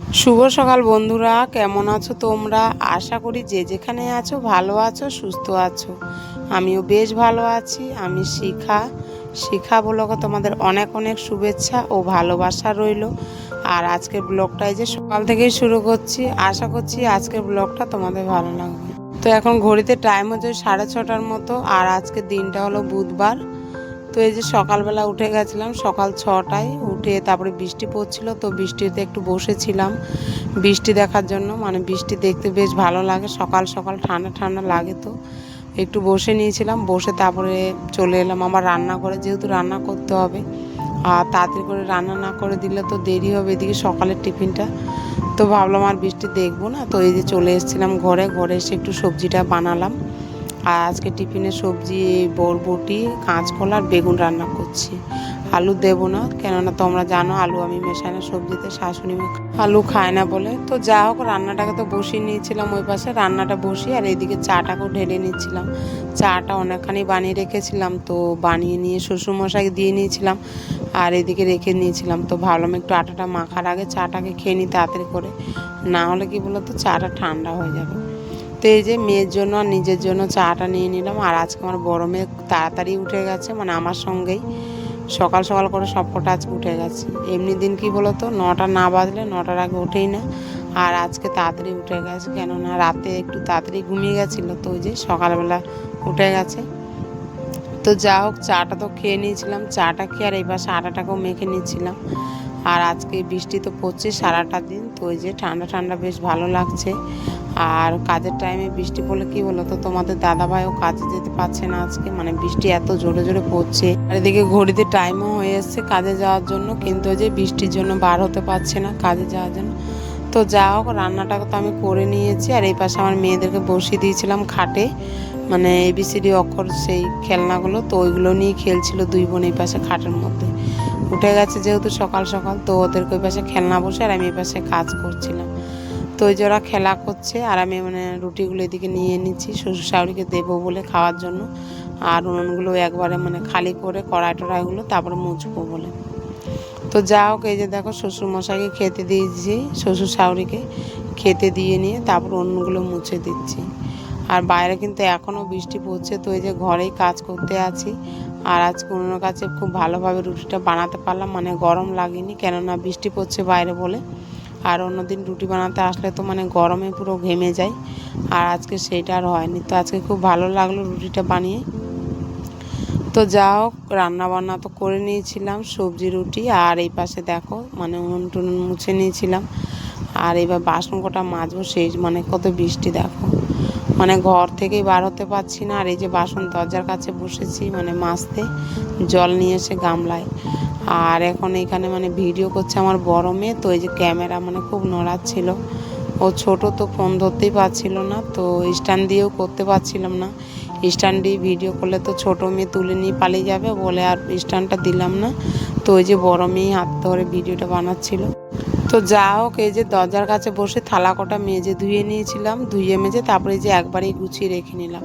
শুভ সকাল বন্ধুরা, কেমন আছো তোমরা? আশা করি যে যেখানে আছো, ভালো আছো, সুস্থ আছো। আমিও বেশ ভালো আছি, আমি শিখা। শিখা ব্লগে তোমাদের অনেক অনেক শুভেচ্ছা ও ভালোবাসা রইল। আর আজকের ব্লগটাই যে সকাল থেকেই শুরু করছি, আশা করছি আজকের ব্লগটা তোমাদের ভালো লাগবে। তো এখন ঘড়িতে টাইম হচ্ছে সাড়ে ছটার মতো, আর আজকের দিনটা হলো বুধবার। তো এই যে সকালবেলা উঠে গেছিলাম, সকাল ছটায় উঠে তারপরে বৃষ্টি পড়ছিল, তো বৃষ্টিতে একটু বসেছিলাম। বৃষ্টি দেখার জন্য মানে বৃষ্টি দেখতে বেশ ভালো লাগে, সকাল সকাল ঠান্ডা ঠান্ডা লাগে তো। একটু বসে নিয়েছিলাম, বসে তারপরে চলে এলাম আমার রান্না করে যেহেতু রান্না করতে হবে। আর তাড়াতাড়ি করে রান্না না করে দিলে তো দেরি হবে, এদিকে সকালের টিফিনটা। তো ভাবলাম আর বৃষ্টি দেখব না, তো এই যে চলে এসেছিলাম ঘরে ঘরে এসে একটু সবজিটা বানালাম। আর আজকে টিফিনে সবজি, বরবটি, কাঁচকলা আর বেগুন রান্না করছি। আলু দেবো না, কেননা তোমরা জানো আলু আমি মেশাই না, সবজিতে শাশুড়ি আলু খায় না বলে। তো যা হোক, রান্নাটাকে তো বসিয়ে নিয়েছিলাম ওই পাশে, রান্নাটা বসিয়ে আর এইদিকে চাটাকেও ঢেলে নিচ্ছিলাম চাটা অনেকখানি বানিয়ে রেখেছিলাম, তো বানিয়ে নিয়ে শ্বশুরমশাইকে দিয়ে নিয়েছিলাম আর এদিকে রেখে নিয়েছিলাম। তো ভাবলাম একটু আটাটা মাখার আগে চাটাকে খেয়ে নিই তাড়াতাড়ি করে। না হলে কি বলতো, চাটা ঠান্ডা হয়ে যাবে। তো এই যে মেয়ের জন্য আর নিজের জন্য চাটা নিয়ে নিলাম। আর আজকে আমার বড় মেয়ে তাড়াতাড়ি উঠে গেছে মানে আমার সঙ্গেই। সকাল সকাল করে সব কটা আজকে উঠে গেছে। এমনি দিন কি বলতো, নটা না বাজলে, নটার আগে উঠেই না। আর আজকে তাড়াতাড়ি উঠে গেছে, কেননা রাতে একটু তাড়াতাড়ি ঘুমিয়ে গেছিল, তো ওই যে সকালবেলা উঠে গেছে। তো যা হোক, চাটা তো খেয়ে নিয়েছিলাম। চাটা খেয়ে আর এই পাশে মেখে নিয়েছিলাম। আর আজকে বৃষ্টি তো পড়ছে সারাটা দিন, তো ওই যে ঠান্ডা ঠান্ডা বেশ ভালো লাগছে। আর কাজের টাইমে বৃষ্টি পড়লে কি বলো তো তোমাদের দাদাভাইও কাজে যেতে পারছে না আজকে। মানে বৃষ্টি এত জোরে জোরে পড়ছে। আর এদিকে ঘড়িতে টাইমও হয়ে এসছে কাজে যাওয়ার জন্য। কিন্তু যে বৃষ্টির জন্য বার হতে পারছে না কাজে যাওয়ার জন্য। তো যা হোক, রান্নাটা তো আমি করে নিয়েছি। আর এই পাশে আমার মেয়েদেরকে বসিয়ে দিয়েছিলাম খাটে। মানে এবিসিডি অক্ষর সেই খেলনাগুলো। তো ওইগুলো নিয়ে খেলছিল দুই বোন এই পাশে খাটের মধ্যে। উঠে গেছে যেহেতু সকাল সকাল, তো ওদেরকে ওই পাশে খেলনা বসে আর আমি এই পাশে কাজ করছিলাম। তো ওই খেলা করছে আর আমি মানে রুটিগুলো এদিকে নিয়ে নিচ্ছি শ্বশুর শাশুড়িকে দেবো বলে খাওয়ার জন্য। আর উনুনগুলো একবারে মানে খালি করে কড়াই টড়াইগুলো তারপরে মুছবো বলে। তো যা হোক, এই যে দেখো শ্বশুর মশাইকে খেতে দিয়েছি শ্বশুর শাশুড়িকে খেতে দিয়ে নিয়ে তারপর অন্যগুলো মুছে দিচ্ছি। আর বাইরে কিন্তু এখনও বৃষ্টি পড়ছে, তো এই যে ঘরেই কাজ করতে আছি। আর আজকে অন্যর কাছে খুব ভালোভাবে রুটিটা বানাতে পারলাম মানে গরম লাগেনি, কেননা বৃষ্টি পড়ছে বাইরে বলে। আর অন্যদিন রুটি বানাতে আসলে তো মানে গরমে পুরো ঘেমে যায়। আর আজকে সেইটা আর হয়নি। তো আজকে খুব ভালো লাগল রুটিটা বানিয়ে। তো যা হোক রান্না বান্না তো করে নিয়েছিলাম, সবজি, রুটি, আর এই পাশে দেখো মানে উনুন টুনুন মুছে নিয়েছিলাম। আর এবার বাসন কটা মাজবো, সেই মানে কত বৃষ্টি দেখো। মানে ঘর থেকেই বার হতে পারছি না। আর এই যে বাসন দরজার কাছে বসেছি মানে মাজতে, জল নিয়ে এসে গামলায়। আর এখন এখানে মানে ভিডিও করছে আমার বড় মেয়ে, তো এই যে ক্যামেরা মানে খুব নড়াচ্ছিল। ও ছোট তো ফোন ধরতেই পারছিল না, তো স্ট্যান্ড দিয়েও করতে পারছিলাম না। স্ট্যান্ড দিয়ে ভিডিও করলে তো ছোট মেয়ে তুলে নিয়ে পালিয়ে যাবে বলে আর স্ট্যান্ডটা দিলাম না। তো ওই যে বড় মেয়ে হাত ধরে ভিডিওটা বানাচ্ছিল। তো যা হোক, এই যে দরজার কাছে বসে থালা কটা মেজে ধুয়ে নিয়েছিলাম, ধুয়ে মেজে তারপরে যে একবারেই গুছিয়ে রেখে নিলাম।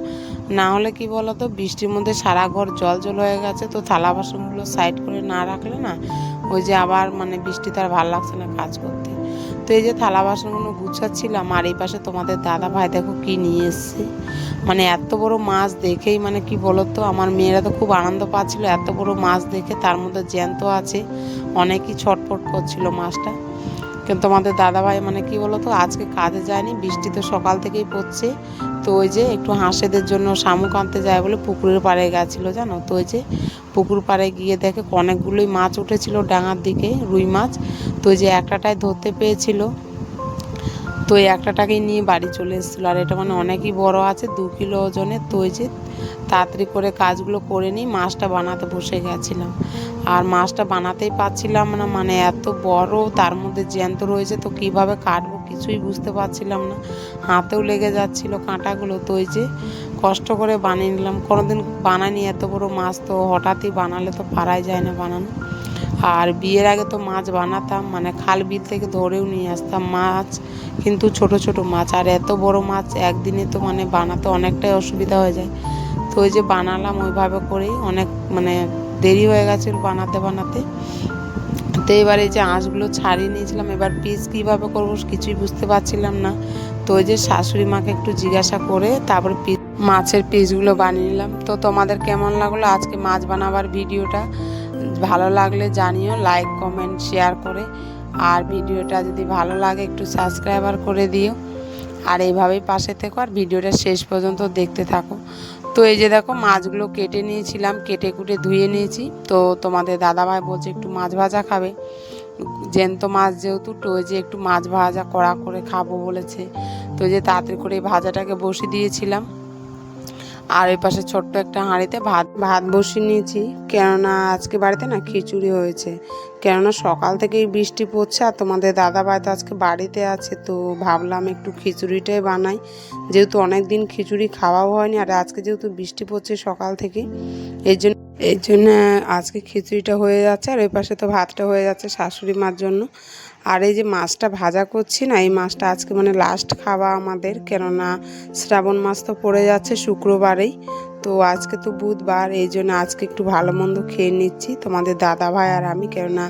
না হলে কি বলতো, বৃষ্টির মধ্যে সারা ঘর জল জল হয়ে গেছে, তো থালা বাসনগুলো সাইড করে না রাখলে না, ওই যে আবার মানে বৃষ্টিতে আর ভালো লাগছে না কাজ করতে। তো এই যে থালা বাসনগুলো গুছাচ্ছিলাম, আর এই পাশে তোমাদের দাদা ভাই দেখো কি নিয়ে এসছে। মানে এত বড় মাছ দেখেই মানে কি বলতো, আমার মেয়েরা তো খুব আনন্দ পাচ্ছিল, এত বড় মাছ দেখে তার মধ্যে জ্যান্ত আছে, অনেকই ছটফট করছিল মাছটা। কিন্তু আমাদের দাদাভাই মানে কি বলতো, আজকে কাজে যায়নি, বৃষ্টি তো সকাল থেকেই পড়ছে। তো ওই যে একটু হাঁসেদের জন্য শামুক আনতে যায় বলে পুকুরের পাড়ে গেছিল জানো? তো ওই যে পুকুর পাড়ে গিয়ে দেখে অনেকগুলোই মাছ উঠেছিল ডাঙার দিকে, রুই মাছ। তো ওই যে একটাটাই ধরতে পেয়েছিল তো এই একটাটাকেই নিয়ে বাড়ি চলে এসেছিল। আর এটা মানে অনেকই বড় আছে, দু কিলো ওজনের তো যে তাড়াতাড়ি করে কাজগুলো করে নিই মাছটা বানাতে বসে গেছিলাম। আর মাছটা বানাতেই পারছিলাম না মানে এত বড়, তার মধ্যে জ্যান্ত রয়েছে, তো কীভাবে কাটবো কিছুই বুঝতে পারছিলাম না। হাতেও লেগে যাচ্ছিল কাঁটাগুলো তো ওই যে, কষ্ট করে বানিয়ে নিলাম। কোনোদিন বানাইনি এত বড় মাছ, তো হঠাৎই বানালে তো পারাই যায় না বানানো। আর বিয়ের আগে তো মাছ বানাতাম মানে খাল বিল থেকে ধরেও নিয়ে আসতাম মাছ, কিন্তু ছোট ছোট মাছ। আর এত বড় মাছ একদিনে তো মানে বানাতে অনেকটাই অসুবিধা হয়ে যায়। তো ওই যে বানালাম ওইভাবে করেই অনেক মানে দেরি হয়ে গেছিল বানাতে বানাতে। তো এবার এই যে আঁশগুলো ছাড়িয়ে নিয়েছিলাম, এবার পিস কীভাবে করব কিছুই বুঝতে পারছিলাম না। তো ওই যে শাশুড়ি মাকে একটু জিজ্ঞাসা করে তারপর পিস মাছের পিসগুলো বানিয়ে নিলাম। তো তোমাদের কেমন লাগল আজকে মাছ বানাবার ভিডিওটা? ভালো লাগলে জানিও লাইক কমেন্ট শেয়ার করে। আর ভিডিওটা যদি ভালো লাগে, একটু সাবস্ক্রাইবার করে দিও। আর এইভাবেই পাশে থেকো, আর ভিডিওটা শেষ পর্যন্ত দেখতে থাকো। তো এই যে দেখো, মাছগুলো কেটে নিয়েছিলাম, কেটে কুটে ধুয়ে নিয়েছি। তো তোমাদের দাদাভাই বলছে, একটু মাছ ভাজা খাবে। জ্যান্ত মাছ যেহেতু, তো যে একটু মাছ ভাজা কড়া করে খাব বলেছে। তো যে তাড়াতাড়ি করে ভাজাটাকে বসিয়ে দিয়েছিলাম। আর ওই পাশে ছোট্ট একটা হাঁড়িতে ভাত ভাত বসিয়ে নিয়েছি। কেননা আজকে বাড়িতে না খিচুড়ি হয়েছে। কেননা সকাল থেকেই বৃষ্টি পড়ছে আর তোমাদের দাদা ভাই তো আজকে বাড়িতে আছে, তো ভাবলাম একটু খিচুড়িটাই বানাই। যেহেতু অনেক দিন খিচুড়ি খাওয়াও হয়নি আর আজকে যেহেতু বৃষ্টি পড়ছে সকাল থেকে এই জন্য এই জন্য আজকে খিচুড়িটা হয়ে যাচ্ছে আর ওই পাশে তো ভাতটা হয়ে যাচ্ছে শাশুড়ি মার জন্য। আর এই যে মাছটা ভাজা করছি না, এই মাছটা আজকে মানে লাস্ট খাওয়া আমাদের, কেননা শ্রাবণ মাস তো পড়ে যাচ্ছে শুক্রবারেই। তো আজকে তো বুধবার, এই জন্য আজকে একটু ভালো মন্দ খেয়ে নিচ্ছি তোমাদের দাদা ভাই আর আমি, কেননা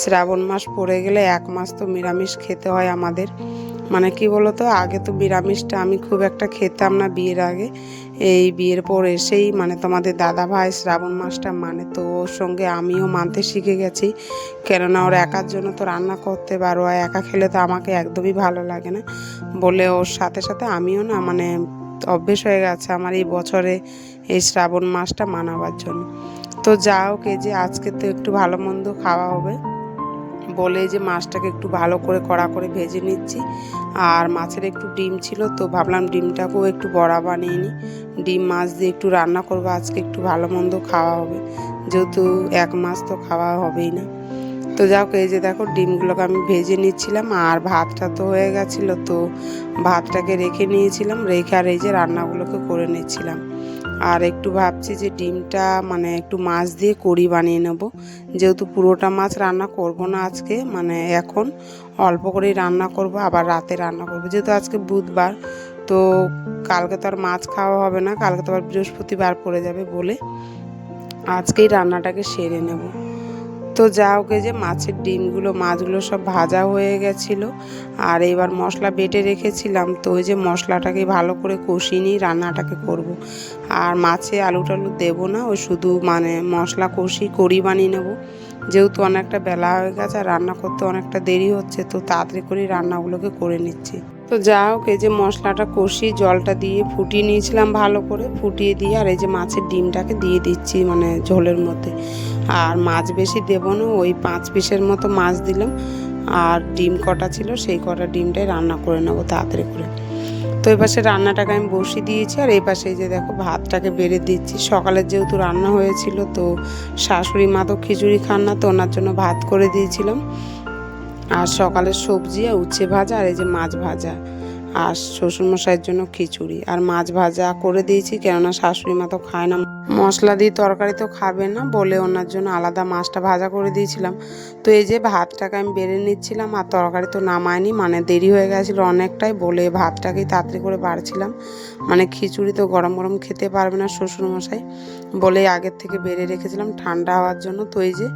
শ্রাবণ মাস পড়ে গেলে এক মাস তো নিরামিষ খেতে হয় আমাদের। মানে কি বলতো, আগে তো নিরামিষটা আমি খুব একটা খেতাম না বিয়ের আগে। এই বিয়ের পর এসেই মানে তোমাদের দাদা ভাই শ্রাবণ মাসটা মানে তো ওর সঙ্গে আমিও মানতে শিখে গেছি। কেননা ওর একার জন্য তো রান্না করতে পারো আর একা খেলে তো আমাকে একদমই ভালো লাগে না। বলে ওর সাথে সাথে আমিও না মানে অভ্যেস হয়ে গেছে আমার এই বছরে এই শ্রাবণ মাসটা মানাবার জন্য। তো যাও কে যে আজকে তো একটু ভালো মন্দ খাওয়া হবে। বলে যে মাছটাকে একটু ভালো করে কড়া করে ভেজে নিচ্ছি। আর মাছের একটু ডিম ছিল, তো ভাবলাম ডিমটাকেও একটু বড়া বানিয়ে নিই। ডিম মাছ দিয়ে একটু রান্না করব, আজকে একটু ভালো মন্দ খাওয়া হবে। যেহেতু এক মাস তো খাওয়া হবেই না। তো যাও এই যে দেখো, ডিমগুলোকে আমি ভেজে নিচ্ছিলাম, আর ভাতটা তো হয়ে গেছিল, তো ভাতটাকে রেখে নিয়েছিলাম, রেখে আর এই যে রান্নাগুলোকে করে নিচ্ছিলাম। আর একটু ভাবছি যে ডিমটা মানে একটু মাছ দিয়ে কড়ি বানিয়ে নেব। যেহেতু পুরোটা মাছ রান্না করব না আজকে মানে এখন অল্প করেই রান্না করব, আবার রাতে রান্না করব। যেহেতু আজকে বুধবার, তো কালকে তো আর মাছ খাওয়া হবে না, কালকে তো আবার বৃহস্পতিবার পড়ে যাবে বলে আজকেই রান্নাটাকে সেরে নেব। তো যা হোক যে মাছের ডিমগুলো, মাছগুলো সব ভাজা হয়ে গেছিল। আর এবার মশলা বেটে রেখেছিলাম, তো ওই যে মশলাটাকে ভালো করে কষিয়ে নিয়ে রান্নাটাকে করব। আর মাছে আলু টালু দেবো না, ওই শুধু মানে মশলা কষি, কড়ি বানিয়ে নেব। যেহেতু অনেকটা বেলা হয়ে গেছে আর রান্না করতে অনেকটা দেরি হচ্ছে, তো তাড়াতাড়ি করে রান্নাগুলোকে করে নিচ্ছি। তো যা হোক এই যে মশলাটা কষি, জলটা দিয়ে ফুটিয়ে নিয়েছিলাম ভালো করে, ফুটিয়ে দিয়ে আর এই যে মাছের ডিমটাকে দিয়ে দিচ্ছি মানে ঝোলের মধ্যে। আর মাছ বেশি দেবো না, ওই পাঁচ পিসের মতো মাছ দিলাম। আর ডিম কটা ছিল, সেই কটা ডিমটাই রান্না করে নেব তাড়াতাড়ি করে। তো এই পাশে রান্নাটাকে আমি বসিয়ে দিয়েছি, আর এই পাশে যে দেখো ভাতটাকে বেড়ে দিচ্ছি। সকালের যেহেতু রান্না হয়েছিল, তো শাশুড়ি মা তো খিচুড়ি খান না, তো ওনার জন্য ভাত করে দিয়েছিলাম। আর সকালের সবজি আর উচ্ছে ভাজা, আর এই যে মাছ ভাজা। আর শ্বশুরমশাইয়ের জন্য খিচুড়ি। আর মাছ ভাজা করে দিয়েছি, কেননা শাশুড়ি মা তো খায় না। মশলা দিয়ে তরকারি তো খাবে না বলে ওনার জন্য আলাদা মাছটা ভাজা করে দিয়েছিলাম। তো এই যে ভাতটাকে আমি বেড়ে নিচ্ছিলাম আর তরকারি তো নামায়নি মানে দেরি হয়ে গেছিল অনেকটাই বলে ভাতটাকেই তাড়াতাড়ি করে বাড়ছিলাম। মানে খিচুড়ি তো গরম গরম খেতে পারবে না শ্বশুরমশাই বলে আগের থেকে বেড়ে রেখেছিলাম ঠান্ডা হওয়ার জন্য। তো এই যে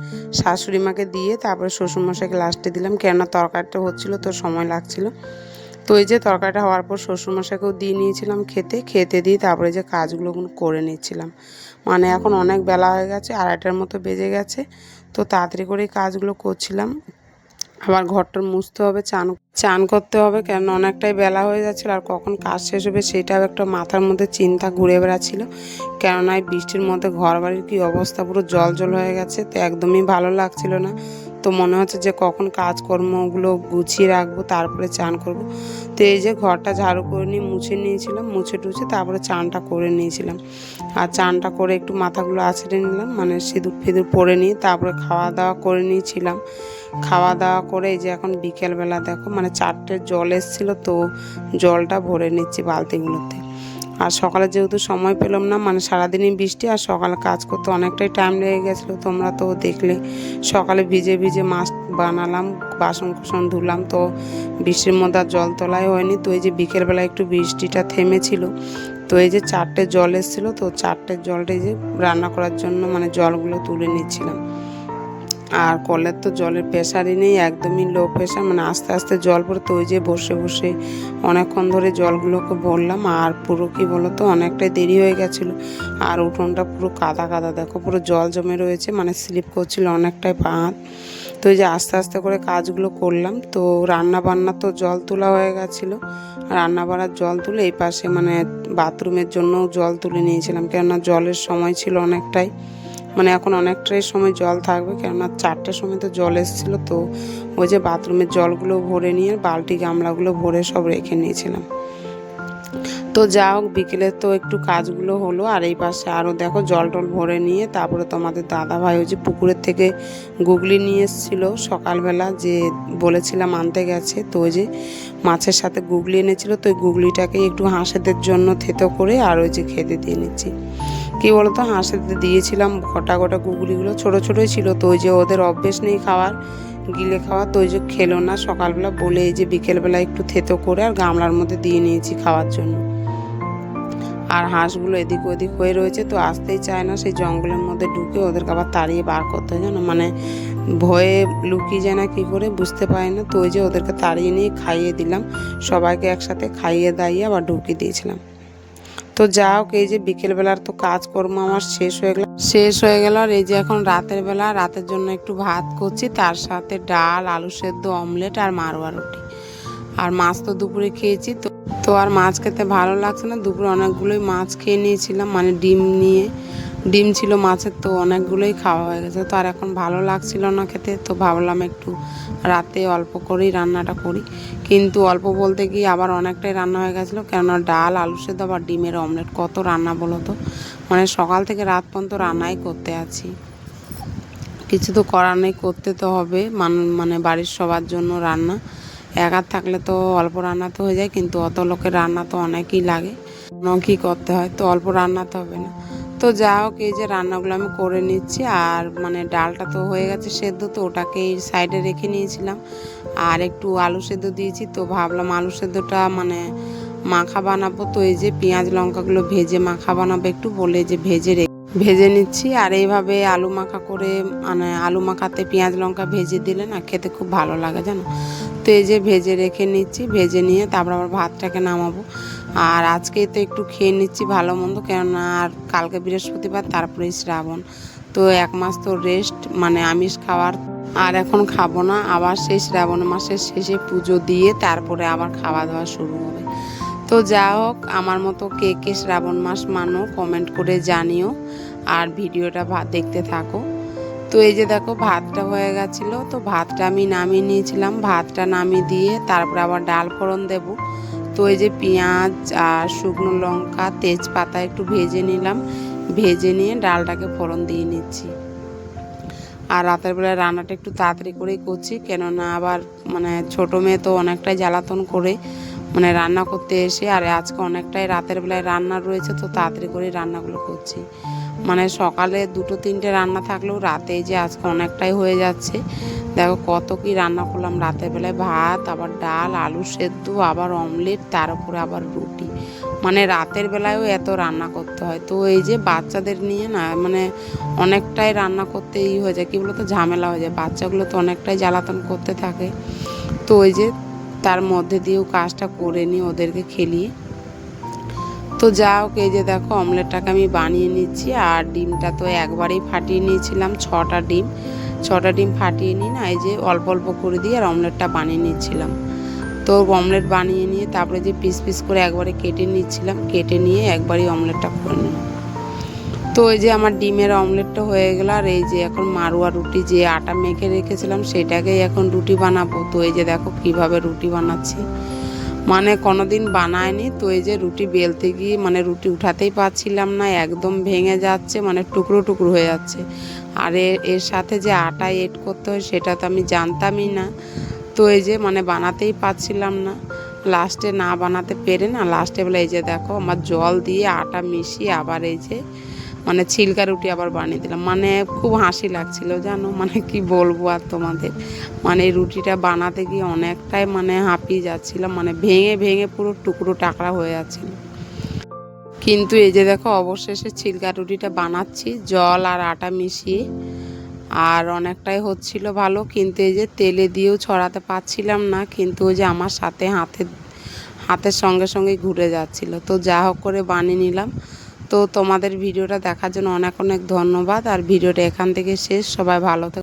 শাশুড়ি মাকে দিয়ে তারপরে শ্বশুরমশাইকে লাস্টে দিলাম, কেননা তরকারিটা হচ্ছিল, তো সময় লাগছিল। তো এই যে তরকারিটা হওয়ার পর শ্বশুরমশাইকেও দিয়ে নিয়েছিলাম খেতে খেতে দিয়ে তারপরে যে কাজগুলো করে নিচ্ছিলাম। মানে এখন অনেক বেলা হয়ে গেছে, আড়াইটার মতো বেজে গেছে, তো তাড়াতাড়ি করে কাজগুলো করছিলাম। আবার ঘরটা মুছতে হবে, চান চান করতে হবে কেন অনেকটাই বেলা হয়ে যাচ্ছিল আর কখন কাজ শেষ হবে সেটাও একটা মাথার মধ্যে চিন্তা ঘুরে বেড়াচ্ছিল। কেননা এই বৃষ্টির মধ্যে ঘর বাড়ির কী অবস্থা, পুরো জল জল হয়ে গেছে, তো একদমই ভালো লাগছিল না। তো মনে হচ্ছে যে কখন কাজকর্মগুলো গুছিয়ে রাখব, তারপরে চান করব। তো এই যে ঘরটা ঝাড়ু করে নিয়ে মুছে নিয়েছিলাম, মুছে টুছে তারপরে চানটা করে নিয়েছিলাম। আর চানটা করে একটু মাথাগুলো আছড়ে নিলাম মানে সিঁদুর ফিঁদুর পরে নিয়ে তারপরে খাওয়া দাওয়া করে নিয়েছিলাম। খাওয়া দাওয়া করে এই যে এখন বিকেলবেলা দেখো মানে চারটে জল এসেছিল তো জলটা ভরে নিচ্ছি বালতিগুলোতে। আর সকালে যেহেতু সময় পেলাম না মানে সারাদিনই বৃষ্টি আর সকালে কাজ করতে অনেকটাই টাইম লেগে গেছিল, তোমরা তো দেখলে। সকালে ভিজে ভিজে মাছ বানালাম বাসন কুসন ধুলাম, তো বৃষ্টির মধ্যে আর জল তোলাই হয়নি। তো এই যে বিকেলবেলা একটু বৃষ্টিটা থেমেছিল, তো এই যে চারটে জল এসেছিল, তো চারটে জলটা এই যে রান্না করার জন্য মানে জলগুলো তুলে নিচ্ছিলাম। আর কলের তো জলের প্রেশারই নেই, একদমই লো প্রেশার মানে আস্তে আস্তে জল পড়ে তো ওই যে বসে বসে অনেকক্ষণ ধরে জলগুলোকে ভরলাম আর পুরো কি বলো তো অনেকটাই দেরি হয়ে গেছিল। আর উঠোনটা পুরো কাদা কাদা, দেখো পুরো জল জমে রয়েছে মানে স্লিপ করছিল অনেকটাই পা তো এই যে আস্তে আস্তে করে কাজগুলো করলাম, তো রান্না বান্না তো জল তোলা হয়ে গেছিল। রান্না বাড়ার জল তুলে এই পাশে মানে বাথরুমের জন্য জল তুলে নিয়েছিলাম, কেননা জলের সময় ছিল অনেকটাই। মানে এখন অনেকটাই সময় জল থাকবে, কেননা চারটের সময় তো জল এসেছিল, তো ওই যে বাথরুমের জলগুলো ভরে নিয়ে বালতি গামলাগুলো ভরে সব রেখে নিয়েছিলাম। তো যা হোক, বিকেলে তো একটু কাজগুলো হলো, আর এই পাশে আরও দেখো জল টল ভরে নিয়ে তারপরে তোমাদের দাদা ভাই ওই যে পুকুরের থেকে গুগলি নিয়ে এসেছিল সকালবেলা, যে বলেছিলাম আনতে গেছে, তো ওই যে মাছের সাথে গুগলি এনেছিল, তো ওই গুগলিটাকে একটু হাঁসেদের জন্য থেতো করে আর ওই যে খেতে দিয়ে নিচ্ছি। কী বলতো, হাঁসেদের দিয়েছিলাম গোটা গোটা গুগলিগুলো। ছোটো ছোটোই ছিল তো, ওই যে ওদের অভ্যেস নেই খাওয়ার, গিলে খাওয়া তো ওই যে খেলো না। সকালবেলা বলে এই যে বিকেলবেলা একটু থেতো করে আর গামলার মধ্যে দিয়ে নিয়েছি খাওয়ার জন্য। আর হাঁসগুলো এদিক ওদিক হয়ে রয়েছে তো, আসতেই চায় না সেই জঙ্গলের মধ্যে ঢুকে ওদেরকে আবার তাড়িয়ে বার করতে হয়, জানো? মানে ভয়ে লুকিয়ে যায় না কী করে, বুঝতে পারি না। তো ওই যে ওদেরকে তাড়িয়ে নিয়ে খাইয়ে দিলাম, সবাইকে একসাথে খাইয়ে দাইয়ে আবার ঢুকিয়ে দিয়েছিলাম। তো যা হোক এই যে বিকেলবেলার তো কাজকর্ম আমার শেষ হয়ে গেল। শেষ হয়ে গেল আর এই যে এখন রাতের বেলা, রাতের জন্য একটু ভাত করছি, তার সাথে ডাল, আলু সেদ্ধ, অমলেট আর মারোয়া রুটি। আর মাছ তো দুপুরে খেয়েছি, তো তো আর মাছ খেতে ভালো লাগছে না। দুপুরে অনেকগুলোই মাছ খেয়ে নিয়েছিলাম মানে ডিম নিয়ে। ডিম ছিল মাছের, তো অনেকগুলোই খাওয়া হয়ে গেছে। তো আর এখন ভালো লাগছিল না খেতে, তো ভাবলাম একটু রাতে অল্প করেই রান্নাটা করি। কিন্তু অল্প বলতে গিয়ে আবার অনেকটাই রান্না হয়ে গেছিল, কেননা ডাল, আলু সেদ্ধ আবার ডিমের অমলেট, কত রান্না বলো তো? মানে সকাল থেকে রাত পর্যন্ত রান্নাই করতে আছি। কিছু তো করার নেই, করতে তো হবে। মান মানে বাড়ির সবার জন্য রান্না। একার থাকলে তো অল্প রান্না তো হয়ে যায়, কিন্তু অত লোকের রান্না তো অনেকই লাগে। অনেকই করতে হয়? তো অল্প রান্না তো হবে না। তো যা হোক, এই যে রান্নাগুলো আমি করে নিচ্ছি। আর মানে ডালটা তো হয়ে গেছে সেদ্ধ, তো ওটাকে এই সাইডে রেখে নিয়েছিলাম। আর একটু আলু সেদ্ধ দিয়েছি, তো ভাবলাম আলু সেদ্ধটা মানে মাখা বানাবো। তো এই যে পেঁয়াজ লঙ্কাগুলো ভেজে মাখা বানাবো একটু, বলে যে ভেজে রেখে ভেজে নিচ্ছি। আর এইভাবে আলু মাখা করে মানে আলু মাখাতে পেঁয়াজ লঙ্কা ভেজে দিলে না খেতে খুব ভালো লাগে জানো? তো এই যে ভেজে রেখে নিচ্ছি, ভেজে নিয়ে তারপর আবার ভাতটাকে নামাবো। আর আজকে তো একটু খেয়ে নিচ্ছি ভালো মন্দ, কেননা আর কালকে বৃহস্পতিবার তারপরে শ্রাবণ। তো এক মাস তো রেস্ট মানে আমিষ খাওয়ার আর এখন খাব না। আবার সেই শ্রাবণ মাসের শেষে পুজো দিয়ে তারপরে আবার খাওয়া দাওয়া শুরু হবে। তো যা হোক, আমার মতো কে কে শ্রাবণ মাস মানো কমেন্ট করে জানিও। আর ভিডিওটা দেখতে থাকো। তো এই যে দেখো, ভাতটা হয়ে গেছিল। তো ভাতটা আমি নামিয়ে নিয়েছিলাম। ভাতটা নামিয়ে দিয়ে তারপরে আবার ডাল ফোড়ন দেব। তো এই যে পেঁয়াজ আর শুকনো লঙ্কা, তেজপাতা একটু ভেজে নিলাম। ভেজে নিয়ে ডালটাকে ফোড়ন দিয়ে নিচ্ছি। আর রাতের বেলায় রান্নাটা একটু তাড়াতাড়ি করেই করছি, কেননা আবার মানে ছোটো মেয়ে তো অনেকটাই জ্বালাতন করে মানে রান্না করতে এসে, আর আজকে অনেকটাই রাতের বেলায় রান্না রয়েছে, তো তাড়াতাড়ি করে রান্নাগুলো করছি। মানে সকালে দুটো তিনটে রান্না থাকলেও রাতে যে আজকে অনেকটাই হয়ে যাচ্ছে দেখো কত কি রান্না করলাম রাতের বেলায় ভাত, আবার ডাল, আলু সেদ্ধ, আবার অমলেট, তার উপরে আবার রুটি। মানে রাতের বেলায়ও এত রান্না করতে হয়। তো এই যে বাচ্চাদের নিয়ে না মানে অনেকটাই রান্না করতে ই হয়ে যায়। কী বলতো? ঝামেলা হয়ে যায়। বাচ্চাগুলো তো অনেকটাই জ্বালাতন করতে থাকে। তো ওই যে তার মধ্যে দিয়েও কাজটা করে নিই ওদেরকে খেলিয়ে। তো যা হোক এই যে দেখো অমলেটটাকে আমি বানিয়ে নিচ্ছি। আর ডিমটা তো একবারেই ফাটিয়ে নিয়েছিলাম, ছটা ডিম। ছটা ডিম ফাটিয়ে নিই না, এই যে অল্প অল্প করে দিয়ে আর অমলেটটা বানিয়ে নিচ্ছিলাম। তো অমলেট বানিয়ে নিয়ে তারপরে যে পিস পিস করে একবারে কেটে নিচ্ছিলাম, কেটে নিয়ে একবারই অমলেটটা করে নিলাম। তো ওই যে আমার ডিমের অমলেটটা হয়ে গেল, আর এই যে এখন মারুয়া রুটি যে আটা মেখে রেখেছিলাম, সেটাকেই এখন রুটি বানাবো। তো এই যে দেখো কীভাবে রুটি বানাচ্ছি। মানে কোনোদিন বানায়নি, তো এই যে রুটি বেলতে গিয়ে মানে রুটি উঠাতেই পারছিলাম না, একদম ভেঙে যাচ্ছে মানে টুকরো টুকরো হয়ে যাচ্ছে। আর এর সাথে যে আটা এড করতে হয়, সেটা তো আমি জানতামই না। তো এই যে মানে বানাতেই পারছিলাম না। লাস্টে না বানাতে পেরে না লাস্টে বলে এই যে দেখো, আমার জল দিয়ে আটা মিশিয়ে আবার এই যে মানে ছিলকা রুটি আবার বানিয়ে দিলাম। মানে খুব হাসি লাগছিল, জানো? মানে কি বলব আর তোমাদের? মানে রুটিটা বানাতে গিয়ে অনেকটাই মানে হাঁপিয়ে যাচ্ছিলাম মানে ভেঙে ভেঙে পুরো টুকরো টাকরা হয়ে যাচ্ছিল। কিন্তু এই যে দেখো, অবশেষে ছিলকা রুটিটা বানাচ্ছি, জল আর আটা মিশিয়ে। আর অনেকটাই হচ্ছিল ভালো, কিন্তু এই যে তেলে দিয়েও ছড়াতে পারছিলাম না, কিন্তু ওই যে আমার সাথে হাতে হাতের সঙ্গে সঙ্গে ঘুরে যাচ্ছিল। তো যা হোক করে বানিয়ে নিলাম। তো তোমাদের ভিডিওটা দেখার জন্য অনেক অনেক ধন্যবাদ, আর ভিডিওটা এখান থেকে শেষ। সবাই ভালো থেকো।